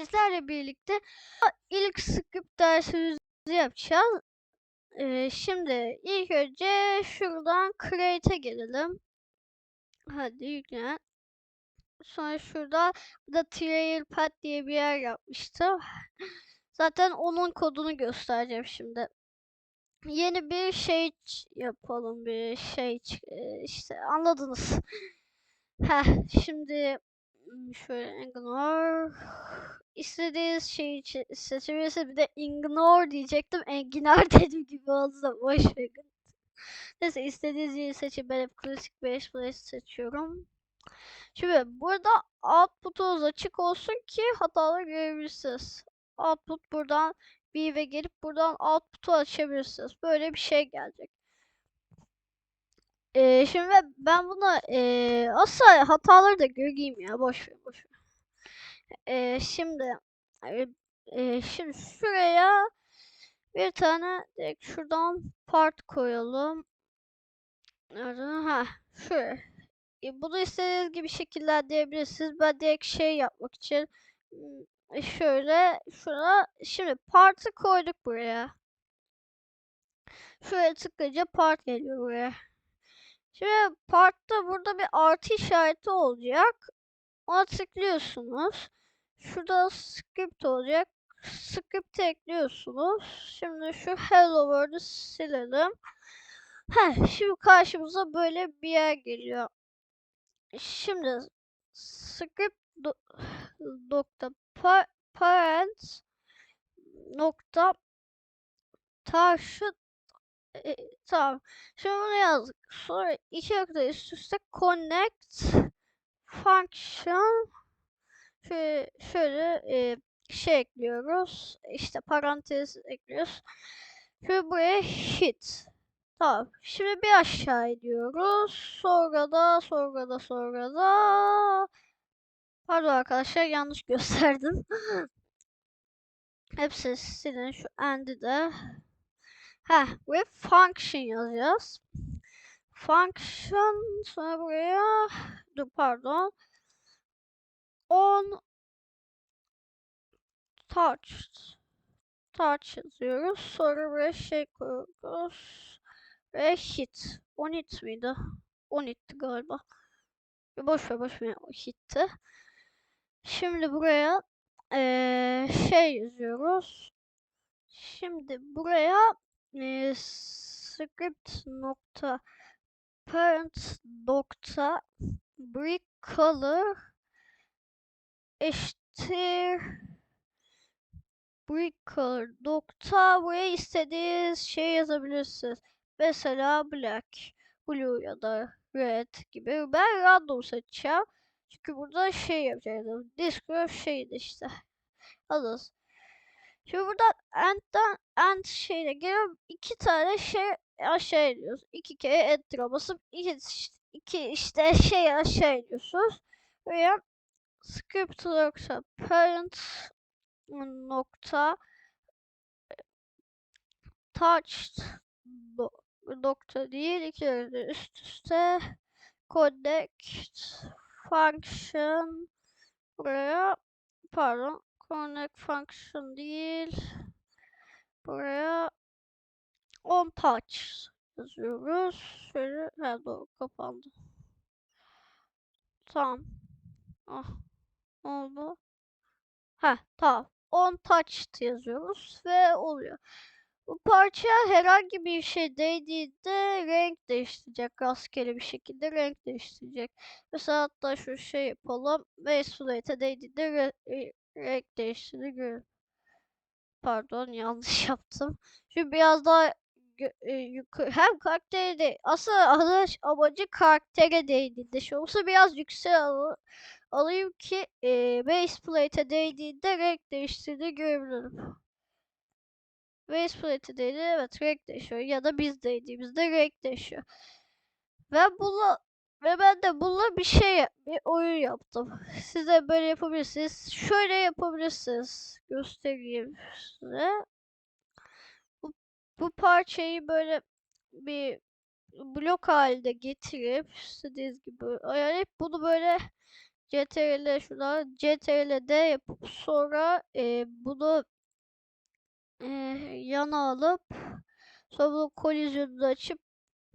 sizlerle birlikte ilk script dersimizi yapacağız. Ee, şimdi ilk önce şuradan create'e gelelim. Hadi yüklen. Sonra şurada da trailpad diye bir yer yapmıştım. Zaten onun kodunu göstereceğim şimdi. Yeni bir şey yapalım bir şey işte anladınız. Heh, şimdi şöyle ignore istediğiniz şeyi çe- seçebilirsiniz. Bir de ignore diyecektim. Enginar dedim gibi oldu da boş verin. Neyse istediğiniz yeri seçin. Ben hep klasik 5 place seçiyorum. Şimdi burada output'unuz açık olsun ki hataları görebilirsiniz. Output buradan bir ve gelip buradan output'u açabilirsiniz. Böyle bir şey gelecek. Ee, şimdi ben buna ee, asla hataları da göreyim ya. Boş ver, boş ver. Ee, şimdi e, e, şimdi şuraya bir tane direkt şuradan part koyalım. Nerede? Ha, şuraya. E, bunu istediğiniz gibi şekillendirebilirsiniz. Ben direkt şey yapmak için m, e, şöyle şuna şimdi part'ı koyduk buraya. Şuraya tıklayınca part geliyor buraya. Şimdi part'ta burada bir artı işareti olacak. Ona tıklıyorsunuz. Şurada script olacak. Script'i ekliyorsunuz. Şimdi şu hello world'ü silelim. Heh, şimdi karşımıza böyle bir yer geliyor. Şimdi script nokta pa parent nokta taşı e, tamam. Şimdi bunu yazdık. Sonra iki nokta üst üste connect function şöyle, şöyle e, şey ekliyoruz. İşte parantez ekliyoruz. Şöyle buraya hit. Tamam. Şimdi bir aşağı iniyoruz. Sonra da sonra da sonra da Pardon arkadaşlar yanlış gösterdim. Hepsi silin şu end'i de. Heh, ve function yazacağız. Function sonra buraya dur pardon. On touched. Touch yazıyoruz. Sonra buraya şey koyuyoruz. Ve hit. On hit miydi? On hitti galiba. Bir Boş ver boş ver hitti. Şimdi buraya eee, şey yazıyoruz. Şimdi buraya eee, script nokta parent nokta brick color eşittir brick color nokta buraya istediğiniz şey yazabilirsiniz. Mesela black, blue ya da red gibi. Ben random seçeceğim. Çünkü burada şey yapacaktım. Discord şeydi işte. Alırız. Şimdi buradan end'den end şeyine geliyorum. iki tane şey aşağı iniyoruz. İki kere enter'a basıp iki, iki işte şey aşağı iniyorsunuz. Veya script nokta parent nokta touched no, nokta değil iki üst üste connect function buraya pardon connect function değil. Buraya on touch yazıyoruz. Şöyle ha doğru kapandı. Tamam. Ah oldu? Ha tamam. On touched yazıyoruz ve oluyor bu parçaya herhangi bir şey değdiğinde renk değiştirecek. Rastgele bir şekilde renk değiştirecek. Mesela hatta şu şey yapalım. Base plate'e değdiğinde re e, renk değiştiğini görün. Pardon yanlış yaptım. Şimdi biraz daha e, yukarı hem karaktere de aslında arkadaş amacı karaktere değdiğinde şey olsa biraz yüksek al alayım ki e, base plate'e değdiğinde renk değiştiğini görebilirim. Base plate değdi evet renk değişiyor ya da biz değdiğimizde renk değişiyor. Ve bununla ve ben de bununla bir şey bir oyun yaptım. Siz de böyle yapabilirsiniz. Şöyle yapabilirsiniz. Göstereyim size. Bu, bu parçayı böyle bir blok halinde getirip istediğiniz gibi ayarlayıp bunu böyle CTRL şurada CTRL D yapıp sonra e, bunu e, yana alıp sonra bunu kolizyonunu açıp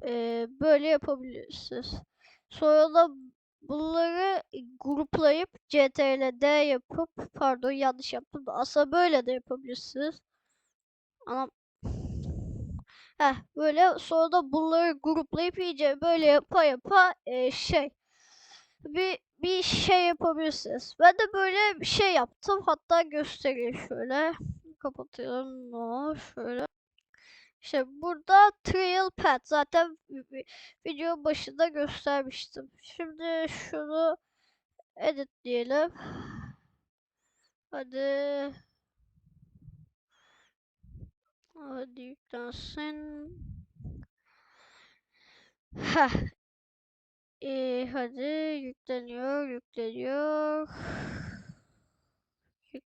e, böyle yapabilirsiniz. Sonra da bunları gruplayıp CTRL D yapıp pardon yanlış yaptım da aslında böyle de yapabilirsiniz. Anam. Heh, böyle sonra da bunları gruplayıp iyice böyle yapa yapa e, şey bir bir şey yapabilirsiniz. Ben de böyle bir şey yaptım. Hatta göstereyim şöyle. Kapatıyorum. No, şöyle. İşte burada trail path zaten video başında göstermiştim. Şimdi şunu edit diyelim. Hadi. Hadi yüklensin. Heh. Ee, hadi yükleniyor, yükleniyor.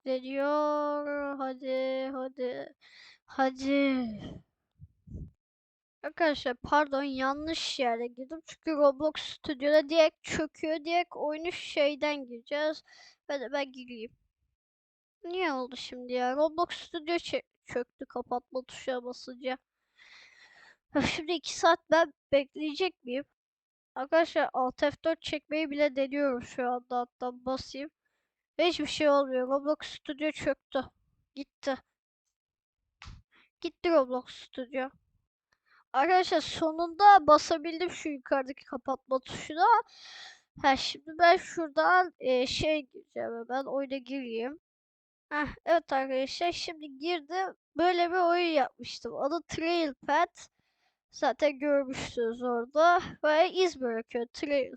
Yükleniyor. Hadi, hadi. Hadi. Arkadaşlar pardon yanlış yere girdim. Çünkü Roblox Studio'da direkt çöküyor. Direkt oyunu şeyden gireceğiz. Hadi ben gireyim. Niye oldu şimdi ya? Roblox Studio çöktü kapatma tuşuna basınca. Şimdi 2 saat ben bekleyecek miyim? Arkadaşlar Alt F4 çekmeyi bile deniyorum şu anda hatta basayım. Hiçbir şey olmuyor. Roblox Studio çöktü. Gitti. Gitti Roblox Studio. Arkadaşlar sonunda basabildim şu yukarıdaki kapatma tuşuna. Ha şimdi ben şuradan e, şey gireceğim ben oyuna gireyim. Heh, evet arkadaşlar şimdi girdim. Böyle bir oyun yapmıştım. Adı Trailpad. Zaten görmüşsünüz orada. Ve iz bırakıyor. Trail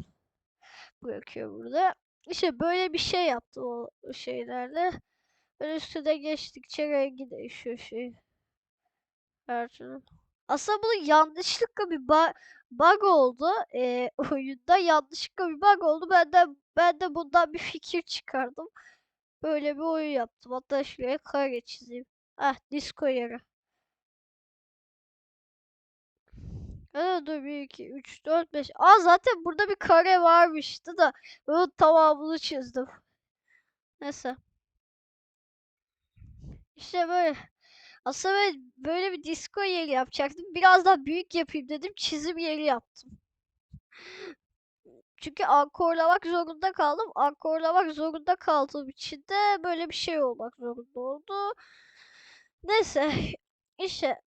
bırakıyor burada. İşte böyle bir şey yaptım o şeylerle. Böyle üstüne geçtikçe rengi değişiyor şey. Her türlü. Aslında bu yanlışlıkla bir bug oldu. Ee, oyunda yanlışlıkla bir bug oldu. Ben de ben de bundan bir fikir çıkardım. Böyle bir oyun yaptım. Hatta şuraya kare çizeyim. Ah disco yeri. Evet dur 1 2 3 4 5. Aa zaten burada bir kare varmıştı da onun tamamını çizdim. Neyse. İşte böyle. Aslında ben böyle bir disco yeri yapacaktım. Biraz daha büyük yapayım dedim. Çizim yeri yaptım. Çünkü ankorlamak zorunda kaldım. Ankorlamak zorunda kaldığım için de böyle bir şey olmak zorunda oldu. Neyse. İşte.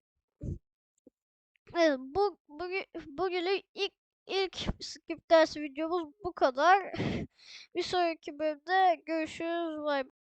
Evet, bu bugün bugünün ilk ilk script dersi videomuz bu kadar. bir sonraki bölümde görüşürüz. Bye.